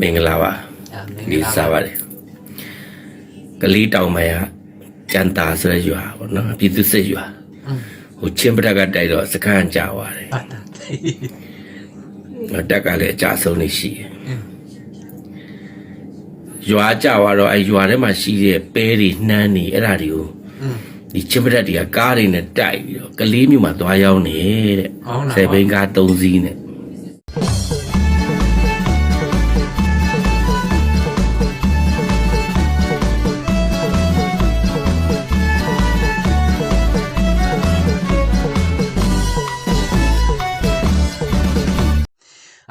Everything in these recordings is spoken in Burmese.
မင်္ဂလာပါလေးစားပါတယ်ကလေးတောင်မယာကျန်တာဆိုတဲ့ရွာပေါ့နော်ပြည်သူစစ်ရွာဟိုချင်းပဒကတိုက်တော့စကန်ကြာသွားတယ်တက်ကလည်းအကြဆုံးနေရှိတယ်ရွာကြွားတော့အဲရွာထဲမှာရှိတဲ့ပဲတွေနှမ်းတွေအဲ့ဒါတွေကိုဒီချင်းပဒက်တွေကကားတွေနဲ့တိုက်ပြီးတော့ကလေးမျိုးမှာသွားရောက်နေတဲ့ဆယ်ဘိန်းကား၃စီးနဲ့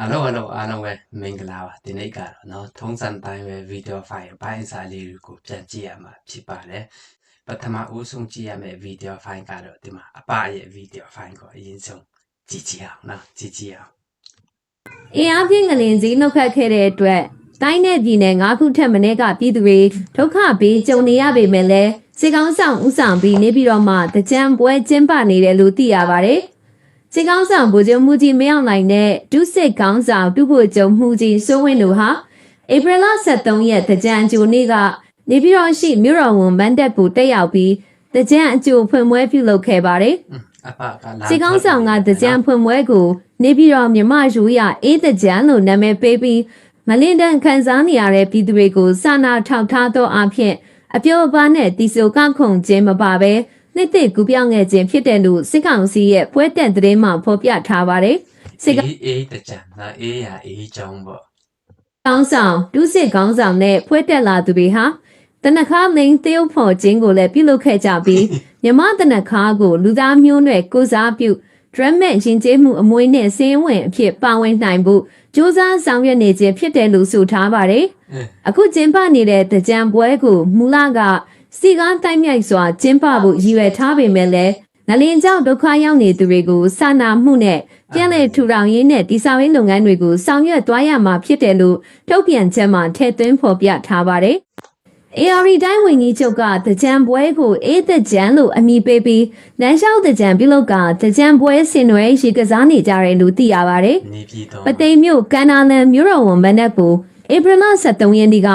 အားလုံးအားလုံးအားလုံးပဲမင်္ဂလာပါဒီနေ့ကတော့เนาะထုံးစံတိုင်းပဲဗီဒီယိုဖိုင်အပိုင်းအစားလေးတွေကိုပြန်ကြည့်ရမှာဖြစ်ပါတယ်ပထမဦးဆုံးကြည့်ရမယ့်ဗီဒီယိုဖိုင်ကတော့ဒီမှာအပရဲ့ဗီဒီယိုဖိုင်ကိုအရင်ဆုံးကြည့်ကြည့်အောင်เนาะကြည့်ကြည့်အောင် အင်အားပြင်းငလင်စည်းနှုတ်ခတ်ခဲ့တဲ့အတွက်တိုင်းနယ်ပြည်နယ်၅ခုထက်မနည်းကပြည်သူတွေဒုက္ခပေးကြုံနေရပေမဲ့လည်းစေကောင်းဆောင်ဥဆောင်ပြီးနေပြီးတော့မှတကြံပွဲကျင်းပနေတယ်လို့သိရပါတယ်။ စေကောင်းဆောင်ဗိုလ်ချုပ်မှုကြီးမရောက်နိုင်တဲ့ဒုစစ်ကောင်းဆောင်တူဖို့ကျုံမှုကြီးစိုးဝင်းတို့ဟာဧပြီလ23ရက်တကြံအကျိုနေ့ကနေပြီးတော့ရှိမြို့တော်ဝန်မန်တက်ကိုတက်ရောက်ပြီးတကြံအကျိုဖွင့်ပွဲပြုလုပ်ခဲ့ပါတယ်။อืมအပကလာစီကောင်းဆောင်ကတကြံဖွင့်ပွဲကိုနေပြီးတော့မြမယူရအေးတကြံလို့နာမည်ပေးပြီးမလင်းတန်ခံစားနေရတဲ့ပြည်သူတွေကိုစာနာထောက်ထားသောအဖြစ်အပြောအပါနဲ့တီဆိုကခုန်ခြင်းမပါဘဲ နှစ်သိကူပြောင်းငယ်ခြင်းဖြစ်တယ်လို့စစ်ကောင်စီရဲ့ပွဲတက်သတင်းမှဖော်ပြထားပါတယ်စစ်ကောင်အေးအေးတကြံနော်အေးရအေးကြောင်းပေါ့ကောင်းဆောင်ဒုစစ်ကောင်းဆောင်နဲ့ဖွဲတက်လာသူတွေဟာတနခါမင်းတရုတ်ဖော်ခြင်းကိုလည်းပြုလုပ်ခဲ့ကြပြီးမြမတနခါကိုလူသားမျိုးနွယ်ကိုစားပြုဒရမတ်ရင်ကျေးမှုအမွေနဲ့စင်းဝင်အဖြစ်ပါဝင်နိုင်ဖို့စ조사ဆောင်ရွက်နေခြင်းဖြစ်တယ်လို့ဆိုထားပါတယ်အင်းအခုကျင်းပနေတဲ့တကြံပွဲကိုမူလက စီကားတိုင်းမြိုက်စွာကျင်းပဖို့ရည်ရွယ်ထားပေမဲ့လည်းငလင်ကြောင့်ဒုက္ခရောက်နေသူတွေကိုစာနာမှုနဲ့ပြန်လည်ထူထောင်ရေးနဲ့တည်ဆောက်ရေးလုပ်ငန်းတွေကိုဆောင်ရွက်သွားရမှာဖြစ်တယ်လို့ထုတ်ပြန်ချက်မှာထည့်သွင်းဖော်ပြထားပါတယ်။ AR တိုင်းဝင်ကြီးချုပ်ကတကြံပွဲကိုအေးတကြံလို့အမည်ပေးပြီးလမ်းလျှောက်တကြံပြုလုပ်ကတကြံပွဲဆင်နွှဲရေကစားနေကြတယ်လို့သိရပါတယ်။နေပြည်တော်ပသိမ်မြို့ကန်နာလန်မြို့တော်ဝန်မနက်ကိုဧပြီလ23ရက်နေ့က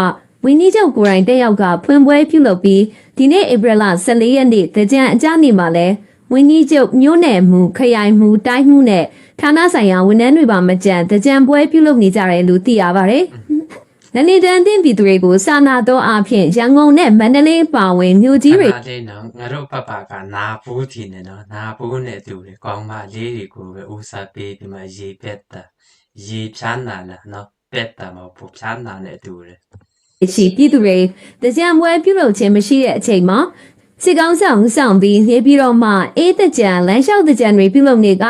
ဝင်းကြီးချုပ်ကိုယ်တိုင်တက်ရောက်ကဖွင့်ပွဲပြုလုပ်ပြီးဒီနေ့ဧပြီလ14ရက်နေ့တကြံအကြနေ့မှာလဲဝင်းကြီးချုပ်မြို့နယ်မှုခရိုင်မှုတိုင်းမှုနဲ့ဌာနဆိုင်ရာဝန်ထမ်းတွေပါမကြံတကြံပွဲပြုလုပ်နေကြတယ်လို့သိရပါတယ်။လနေတန်တင်ပြည်သူတွေကိုစာနာတော့အဖြစ်ရန်ကုန်နဲ့မန္တလေးပါဝင်မြို့ကြီးတွေခဏလေးနော်ငါတို့ပပကနာဘူးထီနေနော်နာဘူးနဲ့တူတယ်ကောင်းမလေးတွေကိုပဲဥစားပေးပြီးမှရေပက်တာရေဖြန်းနာလားနော်ပက်တာမဟုတ်ဘူးဖြန်းနာနဲ့တူတယ် ရှိပြည်သူတွေတကြံပွဲပြုလုပ်ခြင်းမရှိတဲ့အချိန်မှာစစ်ကောင်းဆောင်ဦးဆောင်ပြီးနေပြီးတော့မှအေးတကြံလမ်းလျှောက်တကြံတွေပြုလုပ်နေက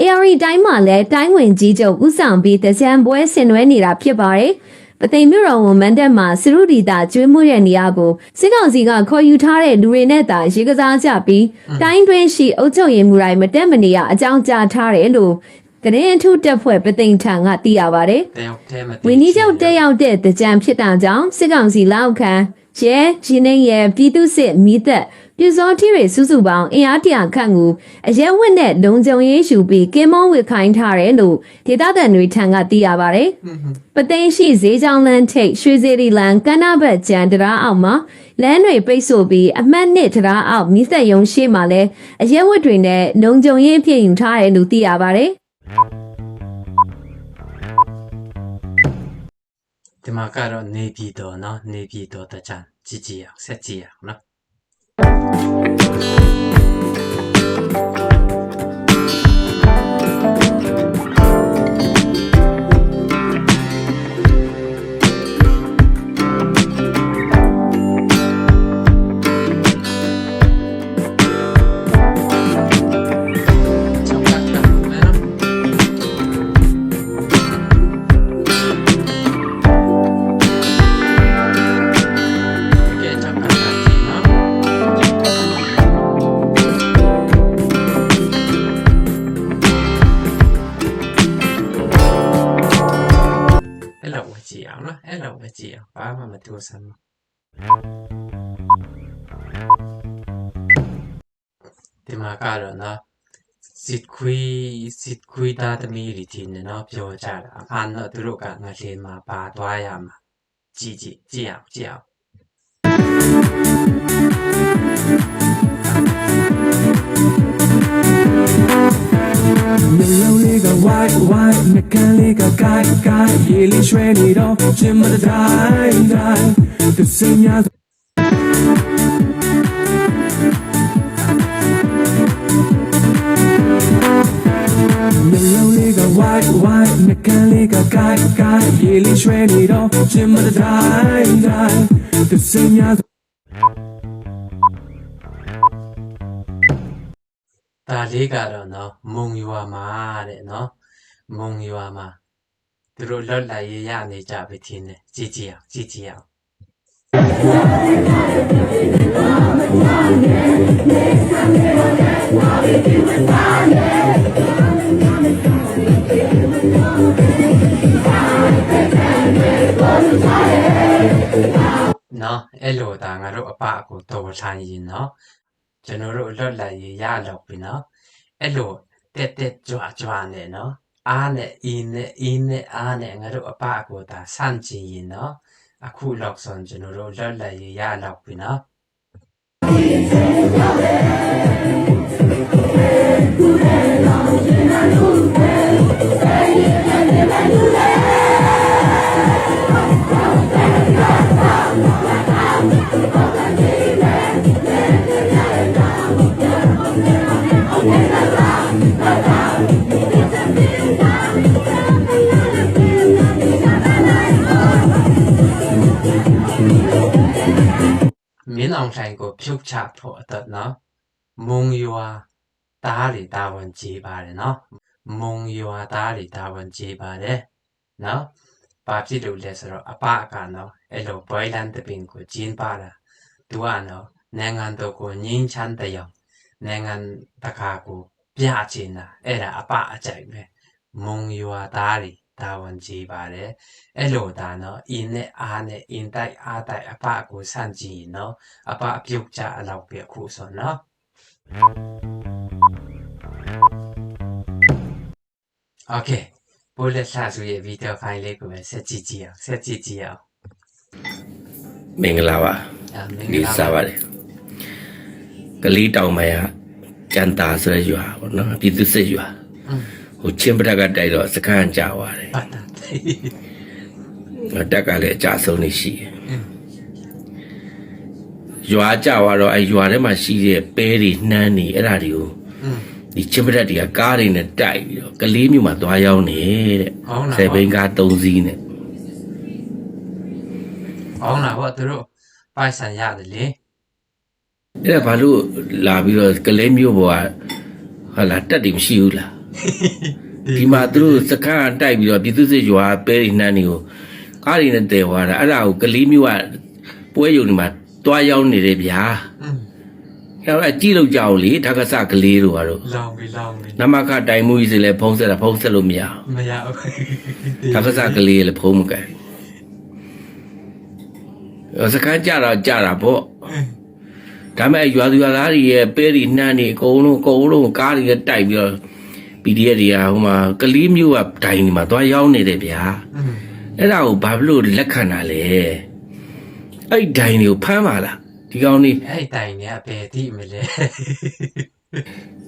AR တိုင်းမှာလည်းတိုင်းဝင်ကြီးချုပ်ဦးဆောင်ပြီးတကြံပွဲဆင်နွှဲနေတာဖြစ်ပါတယ်ပသိမ်မြို့တော်ဝန်မန်တက်မှာစရုဒီတာကျွေးမွေးတဲ့နေရာကိုစစ်ကောင်စီကခေါ်ယူထားတဲ့လူတွေနဲ့တာရေကစားကြပြီးတိုင်းတွင်းရှိအုပ်ချုပ်ရေးမှုတိုင်းမတက်မနေရအကြောင်းကြားထားတယ်လို့ ကရင်အထုတက်ဖွဲ့ပသိမ်ထံကသိရပါတယ်တယောက်တည်းမသိဝင်းကြီးချုပ်တက်ရောက်တဲ့တကြံဖြစ်တာကြောင့်စစ်ကောင်စီလောက်ခံရဲရင်းနှင်းရဲပြည်သူစစ်မိသက်ပြူစောထီတွေစုစုပေါင်းအင်အားတရာခန့်ကိုအရဲဝတ်နဲ့လုံခြုံရေးယူပြီးကင်းမောင်းဝစ်ခိုင်းထားတယ်လို့ဒေသခံတွေထံကသိရပါတယ်။ပသိန်းရှိဈေးကြောင်းလမ်းထိပ်ရွှေစေရီလန်ကန္နာဘတ်ကျန်တရားအောက်မှာလမ်းတွေပိတ်ဆို့ပြီးအမှတ်နှစ်တရားအောက်မိသက်ယုံရှိမှလည်းအရဲဝတ်တွေနဲ့လုံခြုံရေးဖြစ်ယူထားတယ်လို့သိရပါတယ်။ ဒီမှာကတော့နေပြည်တော်နော်နေပြည်တော်တကြံကြည့်ကြည့်အောင်ဆက်ကြည့်အောင်နော်ချော က်ပဲကြည့်အောင်နော်အဲ့လောက်ပဲကြည့်အောင်ဘာမှမတူဆမ်းဘူးဒီမှာကတော့နော်စစစ်ခွေးစစ်ခွေးသားသမီးတွေထင်တယ်နော်ပြောကြတာအမှန်တော့သူတို့ကငါလင်းမှာပါသွားရမှာကြည့်ကြည့်ကြည့်အောင်ကြည့်အောင် မျက်လုံးလေးက white white နှကန်းလေးက guy guy ရေလေးရွှဲနေတော့ချင်မတဲ့တိုင်းတိုင်းသူစင်များမျက်လုံးလေးက white white နှကန်းလေးက guy guy ရေလေးရွှဲနေတော့ချင်မတဲ့တိုင်းတိုင်းသူစင်များ ဒါလေးကတော့နော်မုံရွာမှာတဲ့နော်မုံရွာမှာသူတို့လွတ်လပ်ရေးရနေကြပြီထင်တယ်ကြည့်ကြည့်အောင်ကြည့်ကြည့်အောင်နော်အဲ့လိုဒါငါတို့အပအကိုတော်ထိုင်ရင်နော် ကျွန်တော်တို့လွတ်လပ်ရေးရလောက်ပြီနော်အဲ့လိုတက်တက်ကြွကြွနဲ့နော်အားနဲ့အင်းနဲ့အင်းနဲ့အားနဲ့ငါတို့အပအကိုဒါဆန့်ကျင်ရင်နော်အခုလောက်ဆိုကျွန်တော်တို့လွတ်လပ်ရေးရလောက်ပြီနော် မင်းအောင်ဆိုင်ကိုဖြုတ်ချဖို့အတွက်နော်မုံရွာသားတွေတာဝန်ကြီးပါတယ်နော်မုံရွာသားတွေတာဝန်ကြီးပါတယ်နော်ဘာဖြစ်လို့လဲဆိုတော့အပကနော်အဲ့လိုဘွိုင်းလန်တပင်ကိုကျင်းပါတာသူကနော်နိုင်ငံတော်ကိုငင်းချမ်းတဲ့အောင်နိုင်ငံတကာကိုပြချင်တာအဲ့ဒါအပအကြိုက်ပဲမုံရွာသားတွေ တာဝန်ကြီးပါတယ်အဲ့လိုဒါနော်အင်းနဲ့အားနဲ့အင်းတိုက်အားတိုက်အပကိုစန့်ကြည့်ရင်နော် အပအပြုတ်ကြအလောက်ပဲအခုဆိုနော်โอเคပိုးလက်ဆဆူရဲ့ဗီဒီယိုဖိုင်လေးကိုပဲဆက်ကြည့်ကြည့်အောင်ဆက်ကြည့်ကြည့်အောင် မင်္ဂလာပါ အာမင်္ဂ ဒီ လာ စားပါတယ်ကလေးတောင်မရကျန်တာဆိုရရွာပေါ့နော်ပြည်သူစစ်ရွာ อืม ဟိုချင်းပဒကတိုက်တော့စခန်းကြာသွားတယ်တက်ကလည်းအကြဆုံးနေရှိတယ်ရွာကြွားတော့အဲရွာထဲမှာရှိတဲ့ပဲတွေနှမ်းတွေအဲ့ဒါတွေကိုဒီချင်းပဒက်တွေကကားတွေနဲ့တိုက်ပြီးတော့ကလေးမျိုးမှာသွားရောက်နေတဲ့ဆယ်ဘင်းကား၃စီးနဲ့အောင်လာပေါ့သူတို့ပိုက်ဆံရတယ်လေအဲ့ဒါဘာလို့လာပြီးတော့ကလေးမျိုးပေါ်ကဟာလာတက်တယ်မရှိဘူးလား ဒီမှာသူတို့စခန်းတိုက်ပြီးတော့ပြည်သူစစ်ရွာပဲတွေနှမ်းတွေကိုကားတွေနဲ့တည်သွားတာအဲ့ဒါကိုကလေးမျိုးကပွဲရုံဒီမှာတွားရောက်နေတယ်ဗျာอืมအဲ့တော့ကြည့်လို့ကြောက်လေဓကစကလေးတို့ကတော့လောင်ပြီလောင်ပြီနမခတိုင်မှုကြီးစလဲဖုံးဆက်တာဖုံးဆက်လို့မရအောင်မရဘူးဓကစကလေးလည်းဖုံးမကန်ဘူးစခန်းကြတော့ကြတာပေါ့ဒါမဲ့ရွာသူရွာသားတွေရဲ့ပဲတွေနှမ်းတွေအကုန်လုံးအကုန်လုံးကားတွေနဲ့တိုက်ပြီးတော့ PDF တွေကဟိုမှာကလေးမျိုးကတိုင်ဒီမှာသွားရောက်နေတယ်ဗျာ อืม အဲ့ဒါကိုဘာဖြစ်လို့လက်ခံတာလဲအဲ့ဒီတိုင်တွေကိုဖမ်းပါလားဒီကောင်นี่ အဲ့တိုင်เนี่ยဘယ်တိမလဲ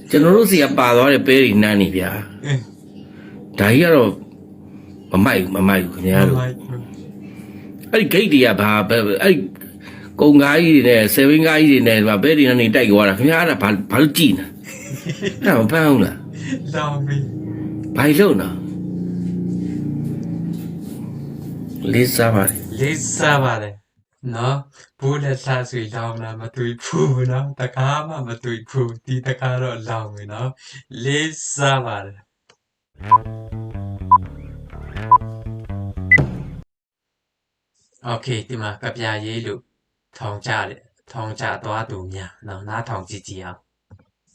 ကျွန်တော်တို့စီကပါသွားတဲ့ပဲတွေနှမ်းနေဗျာ อืม ဒါကြီးကတော့မမိုက်ဘူးမမိုက်ဘူးခင်ဗျားတို့အဲ့ဒီဂိတ်တွေကဘာပဲအဲ့ဒီကုံကားကြီးတွေနဲ့ဆယ်ဝင်းကားကြီးတွေနဲ့ဗာပဲတွေနဲ့နေတိုက်ကြွားတာခင်ဗျားအဲ့ဒါဘာဘာလို့ကြည်နေအဲ့ဒါမဖမ်းဘူးလား လောင်ပြီ ဘာလို့နော်လေးစားပါလေ လေးစားပါတယ်နော်ဘူးလက်စားဆွေလောင်လာမတွေ့ဘူးနော်တကားမှမတွေ့ဘူးဒီတကားတော့လောင်ပြီနော်လေးစားပါတယ်โอเคဒီမှာကပြရေးလို့ထောင်ကြတယ်ထောင်ကြသွားသူများနော်နားထောင်ကြည့်ကြည့်အောင်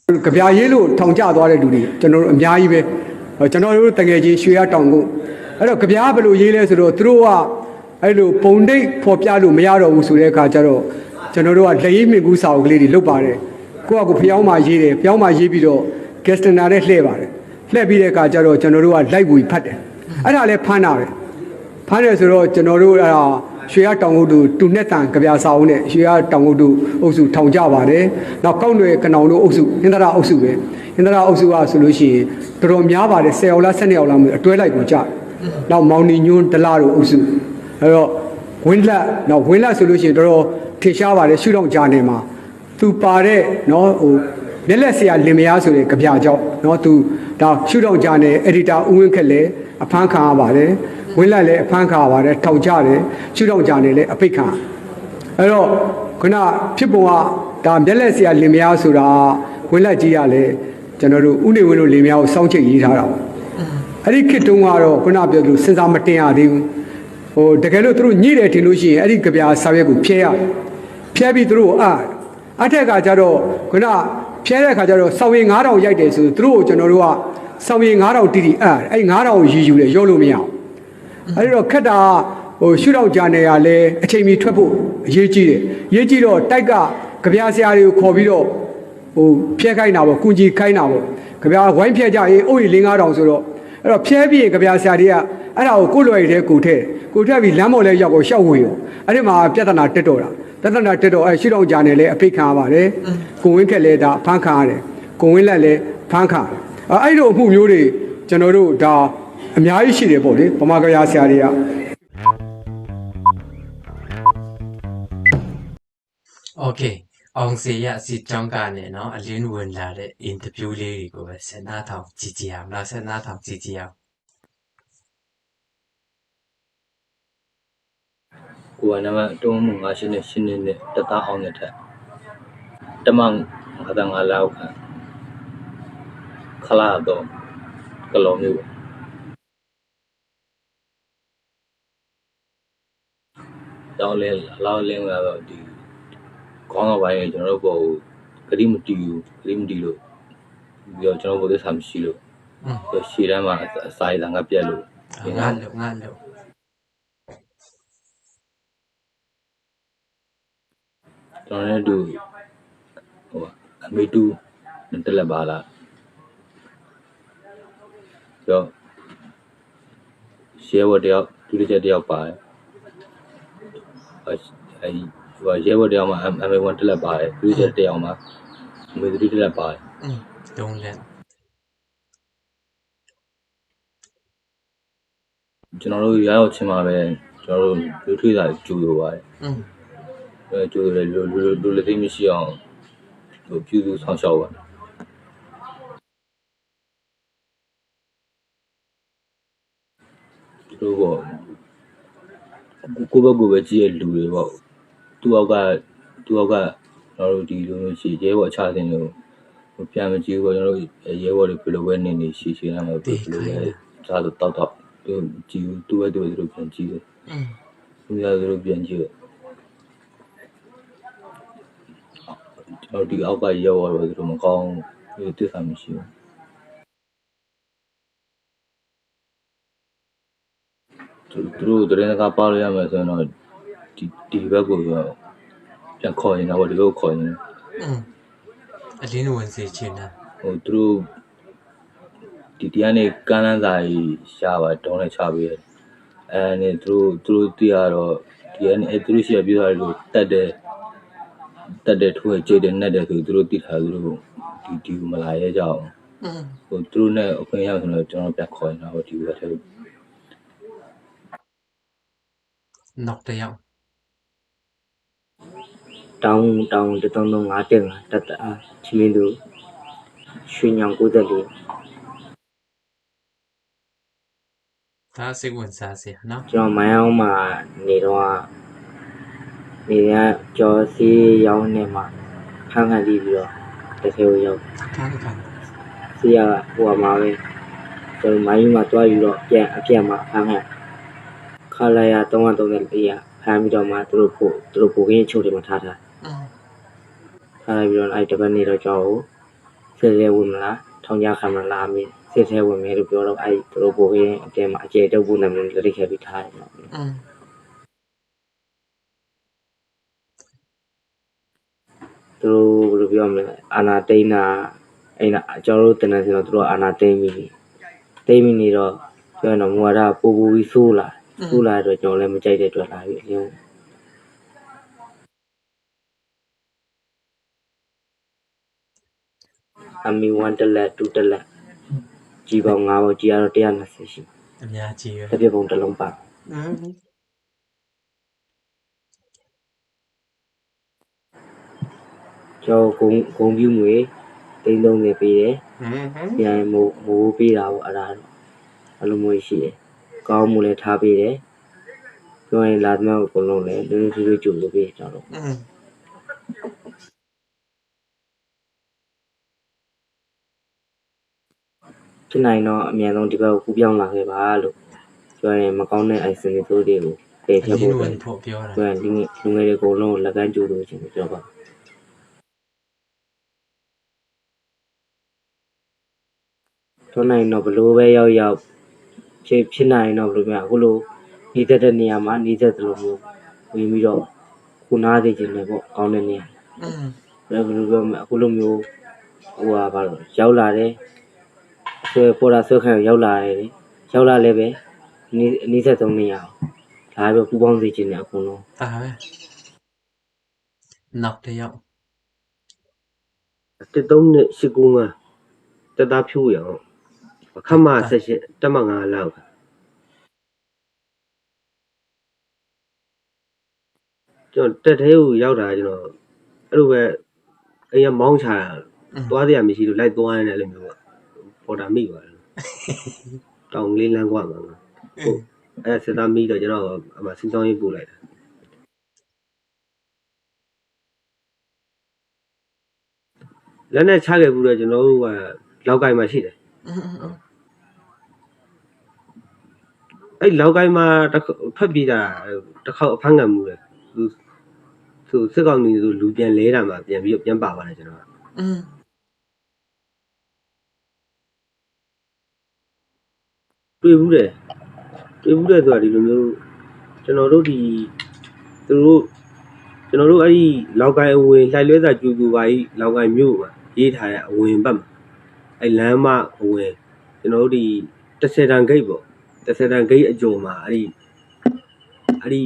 ကြပြရေးလို့ထောင်ကျသွားတဲ့လူတွေကျွန်တော်တို့အများကြီးပဲဟောကျွန်တော်တို့တငယ်ချင်းရွှေရတောင်ကုန်အဲ့တော့ကြပြဘယ်လိုရေးလဲဆိုတော့သူတို့ကအဲ့လိုပုံဒိတ်ဖော်ပြလို့မရတော့ဘူးဆိုတဲ့အခါကျတော့ကျွန်တော်တို့ကလက်ရေးမြင့်ကူးစာအုပ်ကလေးတွေလုပ်ပါတယ်ကိုယ့်အကူဖျောင်းမှရေးတယ်ဖျောင်းမှရေးပြီးတော့ဂက်စတနာနဲ့လှည့်ပါတယ်လှည့်ပြီးတဲ့အခါကျတော့ကျွန်တော်တို့ကလိုက်ဝီဖတ်တယ်အဲ့ဒါလည်းဖမ်းတာပဲဖမ်းတယ်ဆိုတော့ကျွန်တော်တို့အဲ့ဒါ ရွှေရတောင်ကုတ်တူတူနဲ့တန်ကြပြစာအုပ်နဲ့ရွှေရတောင်ကုတ်တူအုပ်စုထောင်ကြပါတယ်နောက်ကောက်နယ်ကနောင်တို့အုပ်စုဟင်္ဒရာအုပ်စုပဲဟင်္ဒရာအုပ်စုကဆိုလို့ရှိရင်တော်တော်များပါတယ်10ယောက်လား12ယောက်လားမသိဘူးအတွဲလိုက်ကိုကြနောက်မောင်နီညွန်းဒလာတို့အုပ်စုအဲ့တော့ဝင်းလက်နောက်ဝင်းလက်ဆိုလို့ရှိရင်တော်တော်ထင်ရှားပါတယ်ရှုထောင့်ကြားနေမှာသူပါတဲ့နော်ဟိုမျက်လက်ဆရာလင်မယားဆိုတဲ့ကြပြကြောက်နော်သူဒါရှုထောင့်ကြားနေအက်ဒီတာဦးဝင်းခက်လည်းအဖမ်းခံရပါတယ် ဝင်းလက်လည်းအဖမ်းခံရပါတယ်ထောက်ကြတယ်ရှုထောင့်ကြားနေလည်းအပိတ်ခံရအဲ့တော့ခုနဖြစ်ပုံကဒါမျက်လက်ဆရာလင်မယားဆိုတာဝင်းလက်ကြီးရလဲကျွန်တော်တို့ဥနေဝင်းတို့လင်မယားကိုစောင့်ချိတ်ရေးထားတာပေါ့အဲ့ဒီခေတ်တုန်းကတော့ခုနပြောသလိုစဉ်းစားမတင်ရသေးဘူးဟိုတကယ်လို့သူတို့ညှိတယ်ထင်လို့ရှိရင်အဲ့ဒီကြပြာစာရွက်ကိုဖျဲရဖျဲပြီးသူတို့အားအထက်ကကြတော့ခုနဖျဲတဲ့အခါကျတော့စောင်ရင်9000ရိုက်တယ်ဆိုသူတို့ကိုကျွန်တော်တို့ကစောင်ရင်9000တီတီအားအဲ့9000ကိုရည်ယူတယ်ရောလို့မရအောင် အဲဒီတော့ခက်တာဟိုရှုတော့ကြာနေရလဲအချိန်မီထွက်ဖို့အရေးကြီးတယ်အရေးကြီးတော့တိုက်ကကြပြားဆရာတွေကိုခေါ်ပြီးတော့ဟိုဖျက်ခိုင်းတာပေါ့ကုကြီးခိုင်းတာပေါ့ကြပြားဝိုင်းဖျက်ကြရေးအုပ်ရီလင်း9000ဆိုတော့အဲ့တော့ဖျဲပြီးရင်ကြပြားဆရာတွေကအဲ့ဒါကိုကိုယ်လွယ်တဲ့ကိုထည့်ကိုထည့်ပြီးလမ်းပေါ်လဲရောက်ကိုရှောက်ဝေရောအဲ့ဒီမှာပြဿနာတက်တော့တာပြဿနာတက်တော့အဲ့ရှုတော့ကြာနေလဲအဖိတ်ခံရပါတယ်ကိုဝင်းခက်လဲဒါဖမ်းခံရတယ်ကိုဝင်းလက်လဲဖမ်းခံရတယ်အဲ့အဲ့လိုအမှုမျိုးတွေကျွန်တော်တို့ဒါ အများကြီးရှိတယ်ပေါ့လေဗမာကြရာဆရာတွေက โอเคအောင်စီရစီကြောင်းကနေเนาะအလင်းဝင်လာတဲ့အင်တာဗျူးလေးတွေကိုပဲဆက်နာထောင်ကြည့်ကြည့်အောင်နော်ဆက်နာထောင်ကြည့်ကြည့်အောင် ကိုကနမတုံးမှုငါရှင်းနေရှင်းနေနဲ့တသားအောင်တဲ့ထက်တမန်ငါတငါလောက်ခံခလာတော့ကလောမျိုး တော့လေလောက်လင်းလာတော့ဒီခေါင်းကပိုင်းကျွန်တော်တို့ပေါ်ဂရိမတီဘူးဂရိမတီလို့ပြီးတော့ကျွန်တော်တို့သက်သာမရှိလို့อืมရှည်တန်းမှာအစာရည်ငါပြက်လို့ငါလို့ငါလို့ကျွန်တော်လည်းတူဟိုအမေတူတက်လက်ပါလားကြောရဲဘော်တယောက်ဒုတိယတယောက်ပါတယ် အဲဟိုရဲဘော်တယောက်မှာအမေဝန်တက်လက်ပါတယ်ဒုတိယတယောက်မှာအမေဒုတိယတက်လက်ပါတယ် อืมတုံးလက် ကျွန်တော်တို့ရရောက်ချင်းမှာပဲကျွန်တော်တို့လူထွေးတာကျူလိုပါတယ် อืม အဲကျူလိုလေလူလူလူလက်သိမ်းမရှိအောင်ဟိုပြုစုဆောင်ရှောက်ပါသူတို့ပေါ့ ကိုယ့်ဘက်ကိုပဲကြည့်ရလူတွေပေါ့သူ့အောက်ကသူ့အောက်ကကျွန်တော်တို့ဒီလိုမျိုးရှိရဲဘော်အခြားတင်လို့ဟိုပြန်မကြည့်ဘူးပေါ့ကျွန်တော်တို့ရဲဘော်တွေဘယ်လိုပဲနေနေရှိရှိနေမှာဘယ်လိုပဲစားလို့တောက်တောက်သူကြည့်သူ့ဘက်သူ့ဘက်သူတို့ပြန်ကြည့်တယ်อืมသူရသူတို့ပြန်ကြည့်ကျွန်တော်ဒီအောက်ကရောက်တော့သူတို့မကောင်းဘူးသူတစ္ဆာမရှိဘူး သူတို့တရင်စကားပါလို့ရမယ်ဆိုရင်တော့ဒီဒီဘက်ကိုတော့ပြန်ခေါ်ရင်တော့ဒီဘက်ကိုခေါ်ရင်အလင်းဝင်စေချင်တာဟိုသူတို့ဒီတရားနဲ့ကန်းလန်းစာကြီးရှားပါတောင်းနဲ့ချပေးတယ်အဲနဲ့သူတို့သူတို့တရားတော့ဒီအနေနဲ့သူတို့ရှိရပြောတာလို့တတ်တယ်တတ်တယ်ထိုးရကြိတ်တယ်နှက်တယ်ဆိုသူတို့တိထားသူတို့ဒီဒီမလာရဲကြအောင်ဟိုသူတို့နဲ့အခွင့်အရေးဆိုတော့ကျွန်တော်ပြန်ခေါ်ရင်တော့ဒီဘက်ထဲ နောက်တယောက်တောင်းတောင်းတုံးတုံးငါတက်လာတက်တာချမင်းတို့ရွှေညောင်94ဒါစိတ်ဝင်စားစရာနော်ကျွန်တော်မိုင်းအောင်မှာနေတော့နေရကျော်စီရောင်းနေမှာခန်းခန်းကြည့်ပြီးတော့တစ်ခေကိုရောက်ခန်းခန်းစီရကဟိုမှာပဲကျွန်တော်မိုင်းမှာတွားယူတော့ပြန်အပြန်မှာခန်းခန်း ခလာရ334ရဖမ်းပြီးတော့မှသူတို့ပို့သူတို့ပို့ခင်းချုပ်တွေမှာထားထားထားလိုက်ပြီးတော့အဲ့တပတ်နေတော့ကျွန်တော်စစ်သေးဝင်မလားထောင်ကြခံမလားမင်းစစ်သေးဝင်မယ်လို့ပြောတော့အဲ့သူတို့ပို့ခင်းအပြင်မှာအကျေတုပ်ဖို့လည်းမလိခဲ့ပြီးထားတယ်နော်အင်းသူတို့ဘယ်လိုပြောမလဲအာနာတိန်နာအဲ့ဒါကျွန်တော်တို့တင်နေဆိုတော့သူတို့အာနာတိန်ပြီတိန်ပြီနေတော့ပြောရင်တော့မူဝါဒပို့ပို့ပြီးဆိုးလာ ခုလာတဲ့အတွက်ကျွန်တော်လည်းမကြိုက်တဲ့အတွက်လာပြီးအလင်းအမီ1တလက်2တလက်ကြီးပေါင်း5ပေါင်းကြီးရတော့120ရှိအများကြီးပဲတစ်ပြက်ပုံတစ်လုံးပါကျော်ဂုံဂုံပြူငွေတိန်းလုံးနေပေးတယ်ဟမ်ပြန်မိုးမိုးပေးတာပေါ့အဲ့ဒါတော့အလိုမျိုးရှိတယ် ကောင်းမှုလည်းထားပေးတယ်ပြောရင်လာသမျှကိုအကုန်လုံးလည်းလူလူလူကြိုလို့ပေးကျွန်တော်တို့อืมဖြစ်နိုင်တော့အမြန်ဆုံးဒီဘက်ကိုကူးပြောင်းလာခဲ့ပါလို့ပြောရင်မကောင်းတဲ့ item တွေဆိုတွေကိုပယ်အဖြတ်ရင်ဖို့ကပဲဖို့ပြောတာပြောရင်ဒီနေ့လူငယ်တွေအကုန်လုံးကိုလက်ကမ်းကြိုးလို့ချင်းပြောပါတော့နိုင်တော့ဘလို့ပဲရောက်ရောက် ဖြစ်ဖြစ်နိုင်တော့ဘလို့များအခုလိုနေတတ်တဲ့နေရာမှာနေတတ်တယ်လို့မျိုးဝင်ပြီးတော့ခုနားသေးခြင်းလည်းပေါ့ကောင်းတဲ့နေရာอืมဘယ်လိုပြောမလဲအခုလိုမျိုးဟိုဟာဘာလို့ရောက်လာတယ်ဆွဲပေါ်တာဆွဲခံရောက်လာတယ်လေရောက်လာလည်းပဲနေအနည်းဆက်ဆုံးနေရအောင်ဒါပဲပူပေါင်းစေခြင်းနဲ့အကုန်လုံးဒါပဲနောက်တစ်ယောက်တစ်သုံးနဲ့ရှစ်ကူးငါတက်သားဖြိုးရအောင်အ ခက်မဆက်ရှစ်တက်မငါလောက်ကျွန်တော်တက်သေးကိုရောက်တာကျွန်တော်အဲ့လိုပဲအိမ်ကမောင်းချတာသွားစရာမရှိလို့လိုက်သွားရတယ်အဲ့လိုမျိုးပေါ့ပေါ်တာမိပါတယ်တောင်လေးလမ်းကွာမှာမှာဟုတ်အဲ့ဆက်သားမိတော့ကျွန်တော်အမစင်းဆောင်ရေးပို့လိုက်တာလက်နဲ့ချခဲ့ဘူးတော့ကျွန်တော်တို့ကလောက်ကိုင်းမှာရှိတယ် อืมอืม အဲ့လောက်ကိုင်းမှာတစ်ခါထွက်ပြေးတာတစ်ခေါက်အဖမ်းခံမှုလေသူသူစစ်ကောင်နေသူလူပြန်လဲတာမှာပြန်ပြီးတော့ပြန်ပါပါတယ်ကျွန်တော်ကอืมတွေ့ဘူးတယ်တွေ့ဘူးတယ်ဆိုတာဒီလိုမျိုးကျွန်တော်တို့ဒီသူတို့ကျွန်တော်တို့အဲ့ဒီလောက်ကိုင်းအဝင်လှိုက်လွဲစာကျူသူပါကြီးလောက်ကိုင်းမြို့မှာရေးထားတဲ့အဝင်ဘက်မှာအဲ့လမ်းမအဝင်ကျွန်တော်တို့ဒီ30တန်ဂိတ်ပေါ့ 30တန်ဂိတ်အကျော်မှာအဲ့ဒီအဲ့ဒီ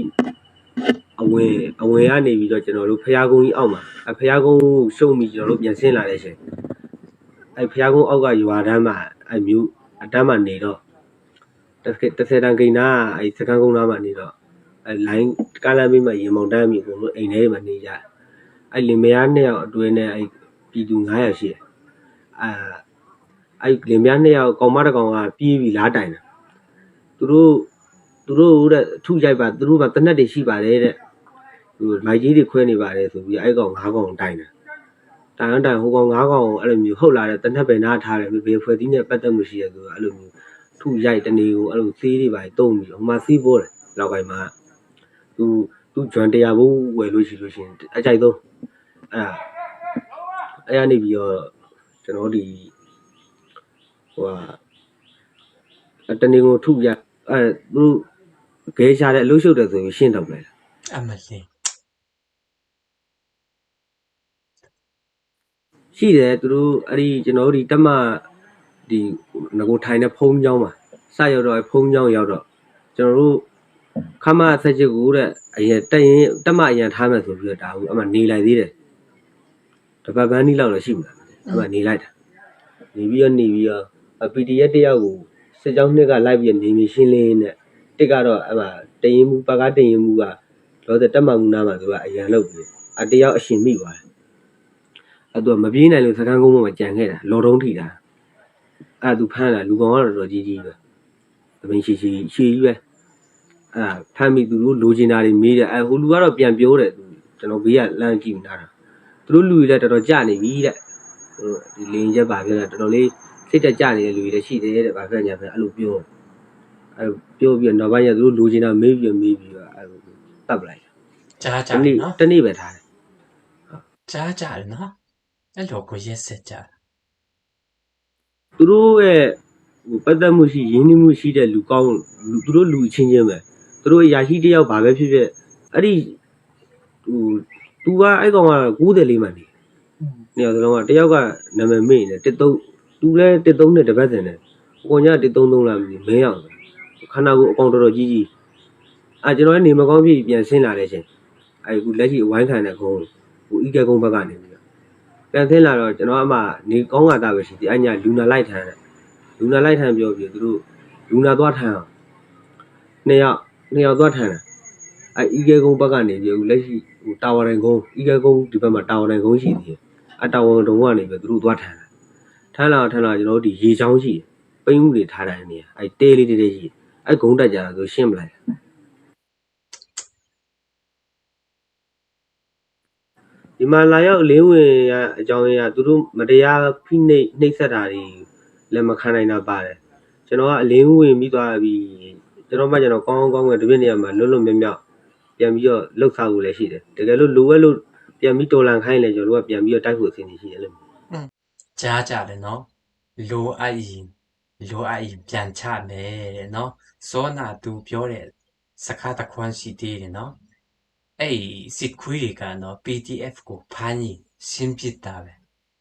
အဝင်အဝင်ကနေပြီးတော့ကျွန်တော်တို့ဖျားကုန်းကြီးအောက်မှာအဖျားကုန်းကိုရှုံပြီးကျွန်တော်တို့ပြန်ဆင်းလာတဲ့ချိန်အဲ့ဖျားကုန်းအောက်ကရွာတန်းမှာအဲ့မြို့အတန်းမှာနေတော့တစ်ခေတစ်ဆယ်တန်ကိန်းနာအဲစကန်ကုန်းနာမှာနေတော့အဲလိုင်းကားလမ်းဘေးမှာရေမောင်တန်းပြီကိုတို့အိမ်ထဲမှာနေကြတယ်အဲလင်မယားနှစ်ယောက်အတွင်းနဲ့အဲပြည်သူ900ရှိတယ်အာအဲလင်မယားနှစ်ယောက်ကောင်မတစ်ကောင်ကပြေးပြီးလားတိုင်တယ် သူတို့သူတို့တဲ့ထုရိုက်ပါသူတို့ကတနက်တွေရှိပါတယ်တဲ့သူမိုက်ကြီးတွေခွဲနေပါတယ်ဆိုပြီးအဲကောင်9ကောင်တိုင်တယ်တိုင်တိုင်ဟိုကောင်9ကောင်အဲ့လိုမျိုးဟုတ်လာတဲ့တနက်ပဲနားထားတယ်ဘယ်ဖွဲ့သီးနဲ့ပတ်သက်မှုရှိရဆိုတော့အဲ့လိုမျိုးထုရိုက်တနေကိုအဲ့လိုသေးတွေပါတုံးပြီးဟိုမှာစီးပိုးတယ်လောက်ကိုင်းမှာသူသူဂျွန်တရားဘိုးဝယ်လို့ရှိလို့ရှိရင်အကြိုက်ဆုံးအဲ့ဒါအဲ့ရနေပြီးတော့ကျွန်တော်ဒီဟိုဟာတနေကိုထုရ အဲ့သူဂဲရှာတဲ့အလို့ရှုပ်တယ်ဆိုရင်ရှင်းတော့လိုက်တာ အမလေး ရှိတယ်သူတို့အဲ့ဒီကျွန်တော်တို့ဒီတက်မဒီငကိုထိုင်တဲ့ဖုံးเจ้าမှာစရောက်တော့ဖုံးเจ้าရောက်တော့ကျွန်တော်တို့ခမဆက်ချစ်ကိုတဲ့အရင်တက်ရင်တက်မအရင်ထားမယ်ဆိုပြီးတော့ဒါဘူးအမှနေလိုက်သေးတယ်တပတ်ပန်းနီးလောက်တော့ရှိမှာအမှနေလိုက်တာနေပြီးတော့နေပြီးတော့ PDF တယောက်ကို စစ်ကြောင်းနှစ်ကလိုက်ပြီးနေမရှင်းလင်းနဲ့တစ်ကတော့အမှတရင်မူပကားတရင်မူကလောတဲ့တက်မမူနာမှာသူကအရင်လောက်ပြီးအတယောက်အရှင်မိသွားတယ်အဲ့သူကမပြေးနိုင်လို့စကန်းကုန်းပေါ်မှာကြံခဲ့တာလော်တုံးထိတာအဲ့ဒါသူဖမ်းတာလူကောင်ကတော့တော်တော်ကြီးကြီးပဲသမင်းရှိရှိရှိကြီးပဲအဲ့ဒါဖမ်းပြီးသူတို့လိုချင်တာတွေမေးတယ်အဲ့ဟိုလူကတော့ပြန်ပြောတယ်သူကျွန်တော်ဘေးကလမ်းကြည့်နေတာသူတို့လူတွေလည်းတော်တော်ကြနေပြီတဲ့သူတို့ဒီလင်းချက်ပါပြောတာတော်တော်လေး စိတ်တက်ကြနေတဲ့လူတွေလည်းရှိတယ်တဲ့ဗာဖက်ညာဖက်အဲ့လိုပြောအဲ့ပြောပြီးတော့နောက်ပိုင်းကျသူတို့လိုချင်တာမေးပြီးမေးပြီးတော့အဲ့လိုတတ်ပလိုက်ကြားကြတတယ်နေ့နော်တနေ့ပဲထားတယ်ကြားကြတယ်နော်အဲ့လိုကိုရက်ဆက်ကြတယ်သူတို့ရဲ့ဟိုပတ်သက်မှုရှိရင်းနှီးမှုရှိတဲ့လူကောင်းလူသူတို့လူအချင်းချင်းပဲသူတို့အရာရှိတယောက်ဘာပဲဖြစ်ဖြစ်အဲ့ဒီဟိုသူကအဲ့ကောင်က90လေးမှနေနှစ်ယောက်စလုံးကတယောက်ကနာမည်မေ့နေတယ်တစ်သုံး သူလဲတစ်သုံးနဲ့တစ်ပတ်စင်တယ်ကိုညာတစ်သုံးသုံးလာပြီမင်းအောင်ခန္ဓာကိုယ်အကောင်တော်တော်ကြီးကြီးအဲကျွန်တော်လည်းနေမကောင်းပြီပြန်ဆင်းလာတဲ့ချိန်အဲခုလက်ရှိဝိုင်းခံတဲ့ကုန်းဟိုဤကဲကုန်းဘက်ကနေပြီးတော့ပြန်ဆင်းလာတော့ကျွန်တော်အမှနေကောင်းကတာပဲရှိတယ်အညာလူနာလိုက်ထမ်းတယ်လူနာလိုက်ထမ်းပြောပြီးသူတို့လူနာသွားထမ်းအောင်နှစ်ယောက်နှစ်ယောက်သွားထမ်းတယ်အဲဤကဲကုန်းဘက်ကနေပြီးလက်ရှိဟိုတာဝရန်ကုန်းဤကဲကုန်းဒီဘက်မှာတာဝရန်ကုန်းရှိသေးတယ်အတာဝရန်တုံကနေပြီးသူတို့သွားထမ်းတယ် ထမ်းလာထမ်းလာကျွန်တော်တို့ဒီရေချောင်းရှိတယ်ပိန်းမှုတွေထားတိုင်းနေအဲတဲလေးတဲလေးရှိတယ်အဲဂုံးတက်ကြတာဆိုရှင်းမလိုက်ဒီမှာလာရောက်အလင်းဝင်ရအကြောင်းရင်းကသူတို့မတရားဖိနှိပ်နှိပ်စက်တာတွေလည်းမခံနိုင်တာပါတယ်ကျွန်တော်ကအလင်းဝင်ပြီးသွားပြီကျွန်တော်မှကျွန်တော်ကောင်းကောင်းကတပြည့်နေရာမှာလွတ်လွတ်မြောက်မြောက်ပြန်ပြီးတော့လှုပ်ရှားဖို့လည်းရှိတယ်တကယ်လို့လိုအပ်လို့ပြန်ပြီးတော်လန်ခိုင်းလဲကျွန်တော်တို့ကပြန်ပြီးတော့တိုက်ဖို့အစီအစဉ်ရှိတယ်လို့ ကြားကြတယ်နော်လိုအပ်ရင်လိုအပ်ရင်ပြန်ချမယ်တဲ့နော်စောနာသူပြောတဲ့စကားတစ်ခွန်းရှိသေးတယ်နော်အဲ့ဒီစစ်ခွေးတွေကနော် PDF ကိုဖမ်းရင်ရှင်းပစ်တာပဲ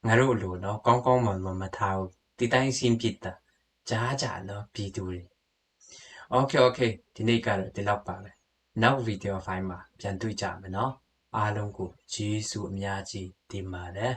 ငါတို့လိုနော်ကောင်းကောင်းမွန်မွန်မထားဘူးဒီတိုင်းရှင်းပစ်တာကြားကြနော်ပြည်သူတွေ Okay okay ဒီနေ့ကတော့ဒီလောက်ပါပဲနောက်ဗီဒီယိုဖိုင်မှာပြန်တွေ့ကြမယ်နော်အားလုံးကိုယေရှုအများကြီးတင်ပါတယ်